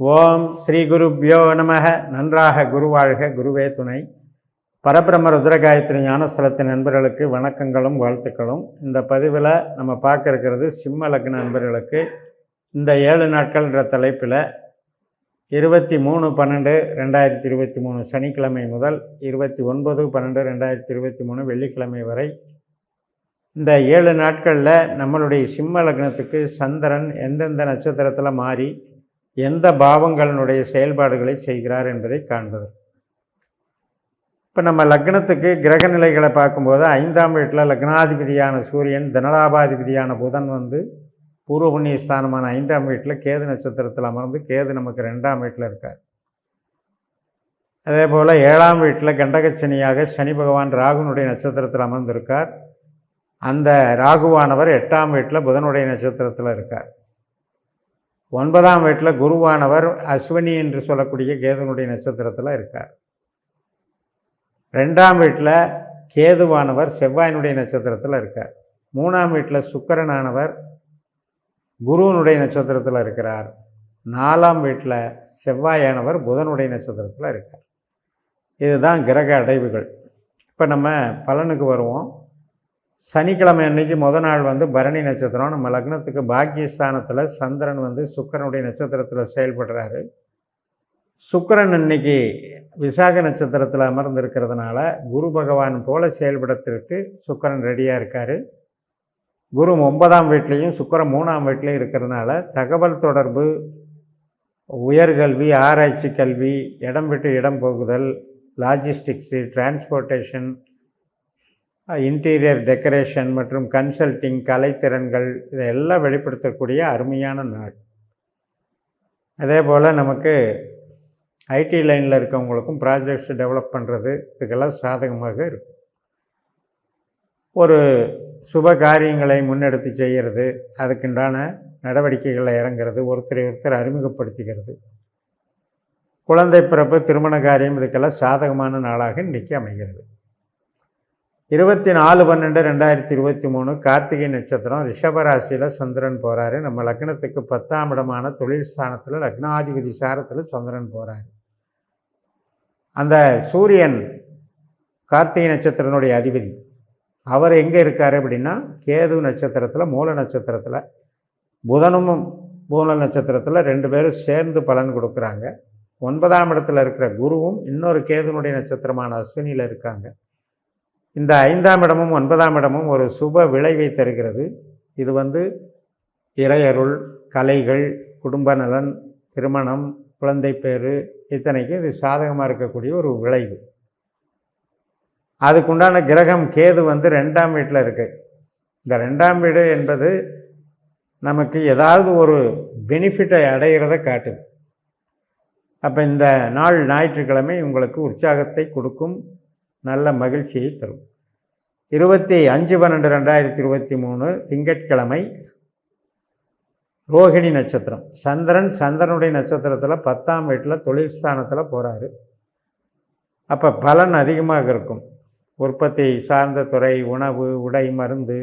ஓம் ஸ்ரீ குருப்யோ நமக. நன்றாக குருவாழ்க. குருவே துணை. பரபிரம ருத்ரகாயத்ரி ஞானஸ்தலத்தின் நண்பர்களுக்கு வணக்கங்களும் வாழ்த்துக்களும். இந்த பதிவில் நம்ம பார்க்க இருக்கிறது சிம்ம லக்ன நண்பர்களுக்கு இந்த ஏழு நாட்கள்ன்ற தலைப்பில் இருபத்தி மூணு பன்னெண்டு ரெண்டாயிரத்தி இருபத்தி மூணு சனிக்கிழமை முதல் இருபத்தி ஒன்பது பன்னெண்டு ரெண்டாயிரத்தி இருபத்தி மூணு வெள்ளிக்கிழமை வரை இந்த ஏழு நாட்களில் நம்மளுடைய சிம்ம லக்னத்துக்கு சந்திரன் எந்தெந்த நட்சத்திரத்தில் மாறி எந்த பாவங்களினுடைய செயல்பாடுகளை செய்கிறார் என்பதை காண்பது. இப்போ நம்ம லக்னத்துக்கு கிரக நிலைகளை பார்க்கும்போது ஐந்தாம் வீட்டில் லக்னாதிபதியான சூரியன் தனலாபாதிபதியான புதன் வந்து பூர்வ புண்ணிய ஸ்தானமான ஐந்தாம் வீட்டில் கேது நட்சத்திரத்தில் அமர்ந்து கேது நமக்கு ரெண்டாம் வீட்டில் இருக்கார். அதே போல் ஏழாம் வீட்டில் கண்டகச்சனியாக சனி பகவான் ராகுனுடைய நட்சத்திரத்தில் அமர்ந்திருக்கார். அந்த ராகுவானவர் எட்டாம் வீட்டில் புதனுடைய நட்சத்திரத்தில் இருக்கார். ஒன்பதாம் வீட்டில் குருவானவர் அஸ்வினி என்று சொல்லக்கூடிய கேதுனுடைய நட்சத்திரத்தில் இருக்கார். ரெண்டாம் வீட்டில் கேதுவானவர் செவ்வாயினுடைய நட்சத்திரத்தில் இருக்கார். மூணாம் வீட்டில் சுக்கரனானவர் குருவனுடைய நட்சத்திரத்தில் இருக்கிறார். நாலாம் வீட்டில் செவ்வாயானவர் புதனுடைய நட்சத்திரத்தில் இருக்கார். இதுதான் கிரக அடைவுகள். இப்போ நம்ம பலனுக்கு வருவோம். சனிக்கிழமை அன்னைக்கு முத நாள் வந்து பரணி நட்சத்திரம். நம்ம லக்னத்துக்கு பாக்கியஸ்தானத்தில் சந்திரன் வந்து சுக்கரனுடைய நட்சத்திரத்தில் செயல்படுறாரு. சுக்கரன் இன்னைக்கு விசாக நட்சத்திரத்தில் அமர்ந்திருக்கிறதுனால குரு பகவான் போல செயல்படத்திற்கு சுக்கரன் ரெடியாக இருக்கார். குரு ஒன்பதாம் வீட்லேயும் சுக்கரன் மூணாம் வீட்லேயும் இருக்கிறதுனால தகவல் தொடர்பு உயர்கல்வி ஆராய்ச்சி கல்வி இடம் விட்டு இடம் போகுதல் லாஜிஸ்டிக்ஸு டிரான்ஸ்போர்ட்டேஷன் இன்டீரியர் டெக்கரேஷன் மற்றும் கன்சல்டிங் கலைத்திறன்கள் இதையெல்லாம் வெளிப்படுத்தக்கூடிய அருமையான நாள். அதே போல் நமக்கு ஐடி லைனில் இருக்கவங்களுக்கும் ப்ராஜெக்ட்ஸ் டெவலப் பண்ணுறது இதுக்கெல்லாம் சாதகமாக இருக்கும். ஒரு சுப காரியங்களை முன்னெடுத்து செய்கிறது அதுக்குண்டான நடவடிக்கைகளை இறங்கிறது ஒருத்தரை ஒருத்தர் அறிமுகப்படுத்திக்கிறது. குழந்தை பிறப்பு திருமண காரியம் இதுக்கெல்லாம் சாதகமான நாளாக இன்றைக்கி அமைகிறது. இருபத்தி நாலு பன்னெண்டு ரெண்டாயிரத்தி இருபத்தி மூணு கார்த்திகை நட்சத்திரம் ரிஷபராசியில் சந்திரன் போகிறாரு நம்ம லக்னத்துக்கு பத்தாம் இடமான தொழில் ஸ்தானத்தில் லக்னாதிபதி சாரத்தில் சந்திரன் போகிறாரு அந்த சூரியன் கார்த்திகை நட்சத்திரனுடைய அதிபதி. அவர் எங்கே இருக்கார் அப்படின்னா கேது நட்சத்திரத்தில் மூல நட்சத்திரத்தில் புதனும் மூல நட்சத்திரத்தில் ரெண்டு பேரும் சேர்ந்து பலன் கொடுக்குறாங்க. ஒன்பதாம் இடத்துல இருக்கிற குருவும் இன்னொரு கேதுனுடைய நட்சத்திரமான அஸ்வினியில் இருக்காங்க. இந்த ஐந்தாம் இடமும் ஒன்பதாம் இடமும் ஒரு சுப விளைவை தருகிறது. இது வந்து இறையருள் கலைகள் குடும்ப நலன் திருமணம் குழந்தை பேரு இத்தனைக்கும் இது சாதகமாக இருக்கக்கூடிய ஒரு விளைவு. அதுக்குண்டான கிரகம் கேது வந்து ரெண்டாம் வீட்டில் இருக்கு. இந்த ரெண்டாம் வீடு என்பது நமக்கு ஏதாவது ஒரு பெனிஃபிட்டை அடைகிறத காட்டுது. அப்போ இந்த நாள் ஞாயிற்றுக்கிழமை உங்களுக்கு உற்சாகத்தை கொடுக்கும். நல்ல மகிழ்ச்சியை தரும். இருபத்தி அஞ்சு பன்னெண்டு ரெண்டாயிரத்தி இருபத்தி மூணு திங்கட்கிழமை ரோகிணி நட்சத்திரம். சந்திரன் சந்திரனுடைய நட்சத்திரத்தில் பத்தாம் வீட்டில் தொழில் ஸ்தானத்தில் போகிறாரு அப்போ பலன் அதிகமாக இருக்கும். உற்பத்தி சார்ந்த துறை உணவு உடை மருந்து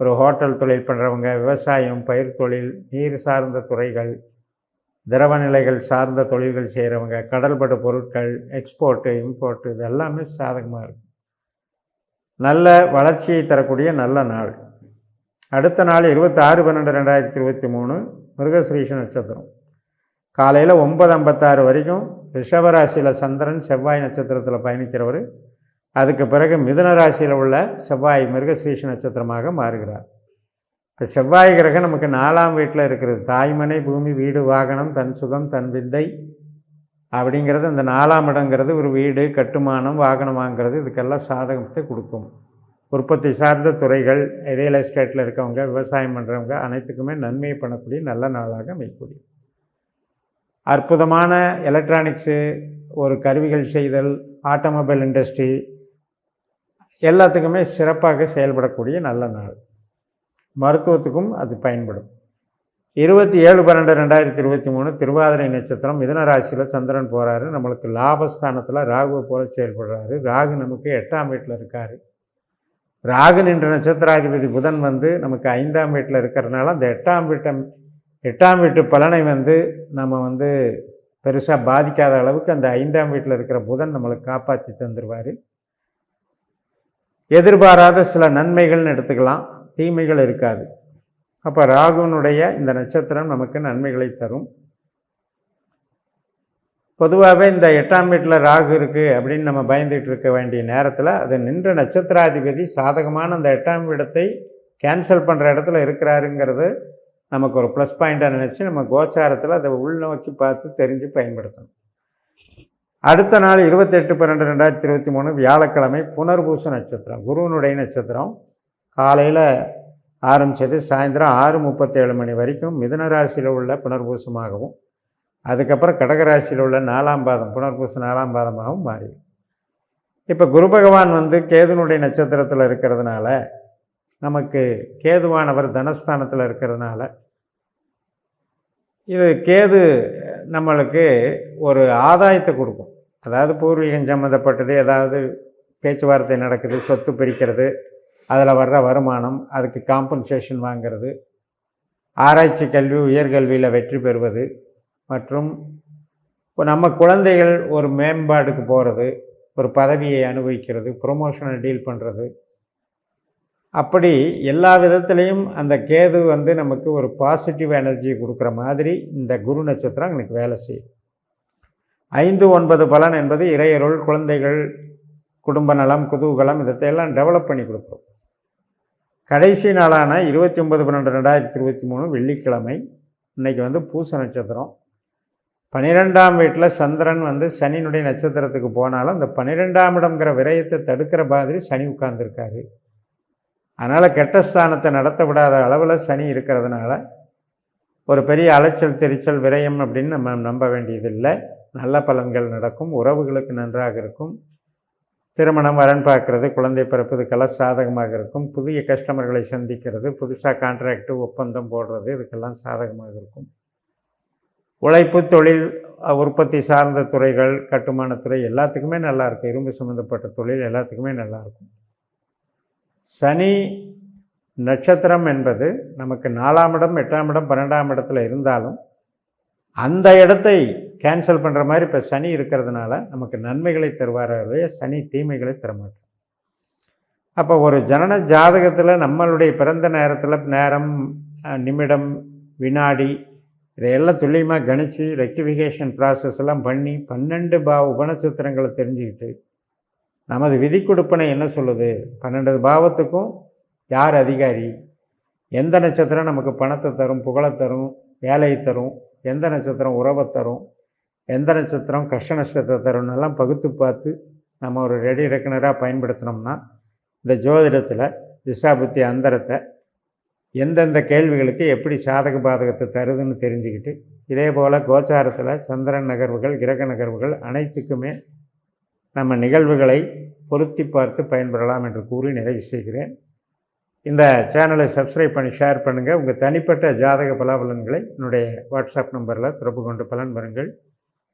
ஒரு ஹோட்டல் தொழில் பண்ணுறவங்க விவசாயம் பயிர் தொழில் நீர் சார்ந்த துறைகள் திரவ நிலைகள் சார்ந்த தொழில்கள் செய்கிறவங்க கடல்படு பொருட்கள் எக்ஸ்போர்ட்டு இம்போர்ட்டு இது எல்லாமே சாதகமாக இருக்கும். நல்ல வளர்ச்சியை தரக்கூடிய நல்ல நாள். அடுத்த நாள் இருபத்தாறு பன்னெண்டு ரெண்டாயிரத்தி இருபத்தி மூணு மிருகஸ்ரீஷ நட்சத்திரம். காலையில் ஒன்பது ஐம்பத்தாறு வரைக்கும் ரிஷபராசியில் சந்திரன் செவ்வாய் நட்சத்திரத்தில் பயணிக்கிறவர். அதுக்கு பிறகு மிதுன ராசியில் உள்ள செவ்வாய் மிருகஸ்ரீஷ நட்சத்திரமாக மாறுகிறார். இப்போ செவ்வாய் கிரகம் நமக்கு நாலாம் வீட்டில் இருக்கிறது. தாய்மனை பூமி வீடு வாகனம் தன் சுகம் தன் வித்தை அப்படிங்கிறது அந்த நாலாம் இடங்கிறது. ஒரு வீடு கட்டுமானம் வாகனம் வாங்கிறது இதுக்கெல்லாம் சாதகத்தை கொடுக்கும். உற்பத்தி சார்ந்த துறைகள் ரியல் எஸ்டேட்டில் இருக்கவங்க விவசாயம் பண்ணுறவங்க அனைத்துக்குமே நன்மையை பண்ணக்கூடிய நல்ல நாளாக அமையக்கூடிய அற்புதமான எலக்ட்ரானிக்ஸு ஒரு கருவிகள் செய்தல் ஆட்டோமொபைல் இண்டஸ்ட்ரி எல்லாத்துக்குமே சிறப்பாக செயல்படக்கூடிய நல்ல நாள். மருத்துவத்துக்கும் அது பயன்படும். இருபத்தி ஏழு பன்னெண்டு ரெண்டாயிரத்தி இருபத்தி மூணு திருவாதிரை நட்சத்திரம் மிதன ராசியில் சந்திரன் போகிறாரு நம்மளுக்கு லாபஸ்தானத்தில் ராகுவை போல செயல்படுறாரு. ராகு நமக்கு எட்டாம் வீட்டில் இருக்கார். ராகு நின்ற நட்சத்திராதிபதி புதன் வந்து நமக்கு ஐந்தாம் வீட்டில் இருக்கிறதுனால அந்த எட்டாம் வீட்டை எட்டாம் வீட்டு பலனை வந்து நம்ம வந்து பெருசாக பாதிக்காத அளவுக்கு அந்த ஐந்தாம் வீட்டில் இருக்கிற புதன் நம்மளுக்கு காப்பாற்றி தந்துடுவார் எதிர்பாராத சில நன்மைகள்னு எடுத்துக்கலாம். தீமைகள் இருக்காது. அப்போ ராகுனுடைய இந்த நட்சத்திரம் நமக்கு நன்மைகளை தரும். பொதுவாகவே இந்த எட்டாம் வீட்டில் ராகு இருக்குது அப்படின்னு நம்ம பயந்துகிட்டு இருக்க வேண்டிய நேரத்தில் அது நின்ற நட்சத்திராதிபதி சாதகமான அந்த எட்டாம் இடத்தை கேன்சல் பண்ணுற இடத்துல இருக்கிறாருங்கிறது நமக்கு ஒரு ப்ளஸ் பாயிண்ட்டாக நினச்சி நம்ம கோச்சாரத்தில் அதை உள்நோக்கி பார்த்து தெரிஞ்சு பயன்படுத்தணும். அடுத்த நாள் இருபத்தெட்டு பன்னெண்டு ரெண்டாயிரத்தி இருபத்தி மூணு வியாழக்கிழமை புனர்பூச நட்சத்திரம் குருவனுடைய நட்சத்திரம். காலையில் ஆரம்பித்தது சாயந்தரம் ஆறு முப்பத்தேழு மணி வரைக்கும் மிதன ராசியில் உள்ள புனர்பூசமாகவும் அதுக்கப்புறம் கடகராசியில் உள்ள நாலாம் பாதம் புனர்பூச நாலாம் பாதமாகவும் மாறி இப்போ குரு பகவான் வந்து கேதுனுடைய நட்சத்திரத்தில் இருக்கிறதுனால நமக்கு கேதுவானவர் தனஸ்தானத்தில் இருக்கிறதுனால இது கேது நம்மளுக்கு ஒரு ஆதாயத்தை கொடுக்கும். அதாவது பூர்வீகம் சம்மந்தப்பட்டது ஏதாவது பேச்சுவார்த்தை நடக்குது சொத்து பிரிக்கிறது அதில் வர்ற வருமானம் அதுக்கு காம்பன்சேஷன் வாங்கிறது ஆராய்ச்சி கல்வி உயர்கல்வியில் வெற்றி பெறுவது மற்றும் இப்போ நம்ம குழந்தைகள் ஒரு மேம்பாடுக்கு போகிறது ஒரு பதவியை அனுபவிக்கிறது ப்ரொமோஷனை டீல் பண்ணுறது அப்படி எல்லா விதத்துலேயும் அந்த கேது வந்து நமக்கு ஒரு பாசிட்டிவ் எனர்ஜி கொடுக்குற மாதிரி இந்த குரு நட்சத்திரம் எனக்கு வேலை செய்யுது. ஐந்து ஒன்பது பலன் என்பது இறையருள் குழந்தைகள் குடும்ப நலம் குதூகலம் இதத்தையெல்லாம் டெவலப் பண்ணி கொடுக்குறோம் கடைசி நாளான இருபத்தி ஒன்பது பன்னெண்டு ரெண்டாயிரத்தி இருபத்தி மூணு வெள்ளிக்கிழமை இன்றைக்கி வந்து பூச நட்சத்திரம். பன்னிரெண்டாம் வீட்டில் சந்திரன் வந்து சனியினுடைய நட்சத்திரத்துக்கு போனாலும் அந்த பன்னிரெண்டாம் இடம்ங்கிற விரயத்தை தடுக்கிற மாதிரி சனி உட்கார்ந்துருக்காரு. அதனால் கெட்ட ஸ்தானத்தை நடத்த விடாத அளவில் சனி இருக்கிறதுனால ஒரு பெரிய அலைச்சல் தெரிச்சல் விரயம் அப்படின்னு நம்ம நம்ப வேண்டியதில்லை. நல்ல பலன்கள் நடக்கும். உறவுகளுக்கு நன்றாக இருக்கும். திருமணம் வரன் பார்க்குறது குழந்தை பிறப்பதுக்கெல்லாம் சாதகமாக இருக்கும். புதிய கஸ்டமர்களை சந்திக்கிறது புதுசாக கான்ட்ராக்டு ஒப்பந்தம் போடுறது இதுக்கெல்லாம் சாதகமாக இருக்கும். உழைப்பு தொழில் உற்பத்தி சார்ந்த துறைகள் கட்டுமானத்துறை எல்லாத்துக்குமே நல்லாயிருக்கும் இரும்பு சம்மந்தப்பட்ட தொழில் எல்லாத்துக்குமே நல்லாயிருக்கும் சனி நட்சத்திரம் என்பது நமக்கு நாலாம் இடம் எட்டாம் இடம் பன்னெண்டாம் இடத்துல இருந்தாலும் அந்த இடத்தை கேன்சல் பண்ணுற மாதிரி இப்போ சனி இருக்கிறதுனால நமக்கு நன்மைகளை தருவாரே சனி தீமைகளை தரமாட்டார். அப்போ ஒரு ஜனன ஜாதகத்தில் நம்மளுடைய பிறந்த நேரத்தில் நேரம் நிமிடம் வினாடி இதையெல்லாம் துல்லியமாக கணித்து ரெக்டிஃபிகேஷன் ப்ராசஸ் எல்லாம் பண்ணி பன்னெண்டு பாவ உபநட்சத்திரங்களை தெரிஞ்சுக்கிட்டு நமது விதி கொடுப்பனை என்ன சொல்லுது? பன்னெண்டு பாவத்துக்கும் யார் அதிகாரி? எந்த நட்சத்திரம் நமக்கு பணத்தை தரும் புகழை தரும் வேலையை தரும் எந்த நட்சத்திரம் உறவை தரும் எந்த நட்சத்திரம் கஷ்ட நஷ்டத்தை தருணெல்லாம் பகுத்து பார்த்து நம்ம ஒரு ரெடி ரெக்கனராக பயன்படுத்தினோம்னா இந்த ஜோதிடத்தில் திசாபுத்தி அந்தரத்தை எந்தெந்த கேள்விகளுக்கு எப்படி சாதக பாதகத்தை தருதுன்னு தெரிஞ்சுக்கிட்டு இதே போல் கோச்சாரத்தில் சந்திரன் நகர்வுகள் கிரக நகர்வுகள் அனைத்துக்குமே நம்ம நிகழ்வுகளை பொருத்தி பார்த்து பயன்பெறலாம் என்று கூறி நிறைவு செய்கிறேன். இந்த சேனலை சப்ஸ்கிரைப் பண்ணி ஷேர் பண்ணுங்கள் உங்கள் தனிப்பட்ட ஜாதக பலாபலன்களை என்னுடைய வாட்ஸ்அப் நம்பரில் தொடர்பு கொண்டு பலன் பெறுங்கள்